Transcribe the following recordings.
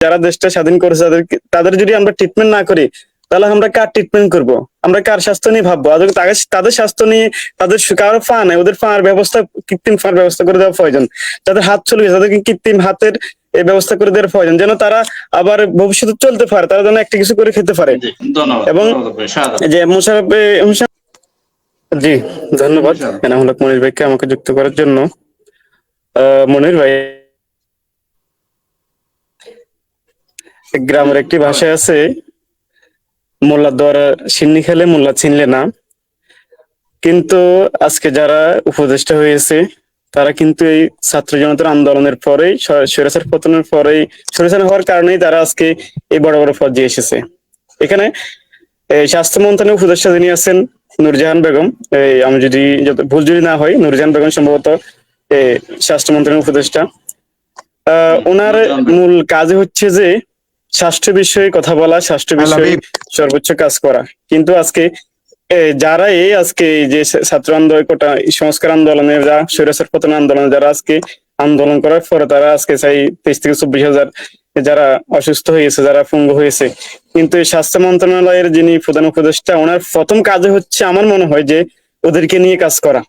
যারা দেশটা স্বাধীন করেছে তাদের তাদের যদি আমরা ট্রিটমেন্ট না করি তাহলে আমরা কার ট্রিটমেন্ট করব? আমরা কার স্বাস্থ্য নিয়ে ভাববো? তাদের তাদের স্বাস্থ্য নিয়ে তাদের কারও ফা নাই ওদের ফাঁর ব্যবস্থা কৃত্রিম ফাঁর ব্যবস্থা করে দেওয়া প্রয়োজন। যাদের হাত চলে গেছে তাদেরকে কৃত্রিম হাতের এই ব্যবস্থা করে দেওয়ার প্রয়োজন যেন তারা আবার ভবিষ্যতে চলতে পারে তারা যেন একটা কিছু করে খেতে পারে। এবং-। যে মুশারফ জি ধন্যবাদ। এনামুল হক মনির ভাইকে আমাকে যুক্ত করার জন্য। আহ, মনির ভাই গ্রামের একটি ভাষায় আছে মোল্লা দ্বারা সিন্নি খেলে মোল্লা চিনলে না। কিন্তু আজকে যারা উপদেষ্টা হয়েছে তারা কিন্তু এই ছাত্র জনতার আন্দোলনের পরেই সরেসার পতনের পরেই সরেসার হওয়ার কারণেই তারা আজকে এই বড় বড় পর্যায়ে এসেছে। এখানে স্বাস্থ্য মন্ত্রণালয়ের উপদেষ্টা যিনি আছেন নুরজাহান বেগম এই আমি যদি ভুল যদি না হয় নুরজাহান বেগম সম্ভবত স্বাস্থ্য মন্ত্রণালয়ের উপদেষ্টা। আহ, ওনার মূল কাজ হচ্ছে যে স্বাস্থ্য বিষয়ে কথা বলা স্বাস্থ্য বিষয়ে সর্বোচ্চ কাজ করা। কিন্তু আজকে যারা এই আজকে যে ছাত্র আন্দোলন কোটা সংস্কার আন্দোলনে যা স্বৈরাচার পতন আন্দোলনে যারা আজকে আন্দোলন করার পরে তারা আজকে চাই তেইশ থেকে চব্বিশ হাজার যারা অসুস্থ হয়েছে যারা পঙ্গু হয়েছে। কিন্তু এই স্বাস্থ্য মন্ত্রণালয়ের যিনি প্রধান উপদেষ্টা ওনার প্রথম কাজ হচ্ছে আমার মনে হয় যে ওদেরকে নিয়ে কাজ করা।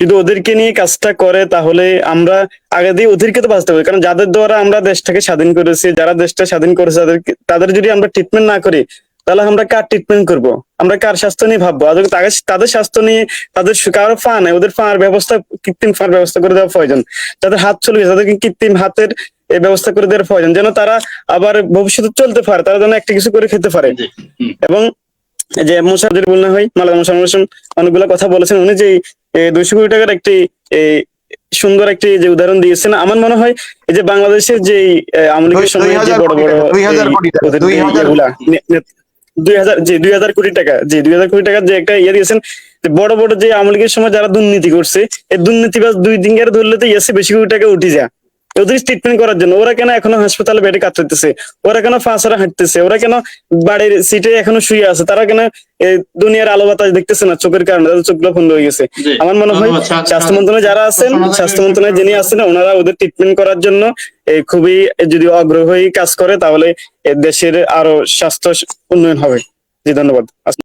যদি ওদেরকে নিয়ে কাজটা করে তাহলে আমরা আগে দিয়ে ওদেরকে তো বাঁচতে হবে। কারণ যাদের দ্বারা আমরা দেশটাকে স্বাধীন করেছি যারা দেশটা স্বাধীন করেছে তাদের তাদের যদি আমরা ট্রিটমেন্ট না করি তাহলে আমরা কার ট্রিটমেন্ট করব? আমরা কার স্বাস্থ্য নিয়ে ভাববো? তাদের তাদের স্বাস্থ্য নিয়ে তাদের কারও ফা নাই ওদের ফাঁর ব্যবস্থা কৃত্রিম ফাঁর ব্যবস্থা করে দেওয়া প্রয়োজন। তাদের হাত চলে গেছে তাদেরকে কৃত্রিম হাতের এই ব্যবস্থা করে দেওয়ার প্রয়োজন যেন তারা আবার ভবিষ্যতে চলতে পারে তারা যেন একটা কিছু করে খেতে পারে। এবং যে যদি বললে হয় মালাদা মুসাফ অনেকগুলো কথা বলেছেন উনি যে দুইশো কোটি টাকার একটি এই, সুন্দর একটি যে উদাহরণ দিয়েছেন আমার মনে হয় এই যে বাংলাদেশের যে আওয়ামী লীগের সময় যে বড় বড় দুই হাজার যে হাজার- ইয়েগুলা, নে- নে- দুই হাজার জি দুই হাজার কোটি টাকা জি দুই হাজার কোটি টাকার যে একটা ইয়ে দিয়েছেন বড় বড় যে আওয়ামী লীগের সময় যারা দুর্নীতি করছে এই দুর্নীতিবাজ দুই দিন ধরলে তো এসে বেশি কোটি টাকা উঠে যায়। ওদের ট্রিটমেন্ট করার জন্য। ওরা কেন এখনও হাসপাতালে বেডে কাটতেছে ওরা কেন ফাঁসরা হাঁটতেছে? ওরা কেন বাড়ির সিটে এখনও শুয়ে আছে? তারা কেন দুনিয়ার আলো বাতাস দেখতেছে না? চোখের কারণে তাদের চোখগুলো বন্ধ হয়ে গেছে। আমার মনে হয় স্বাস্থ্য মন্ত্রণালয়ে যারা আছেন স্বাস্থ্য মন্ত্রণালয়ে যিনি আছেন ওনারা ওদের ট্রিটমেন্ট করার জন্য এই খুবই যদি অগ্রহী কাজ করে তাহলে দেশের আরও স্বাস্থ্য উন্নয়ন হবে। জি ধন্যবাদ।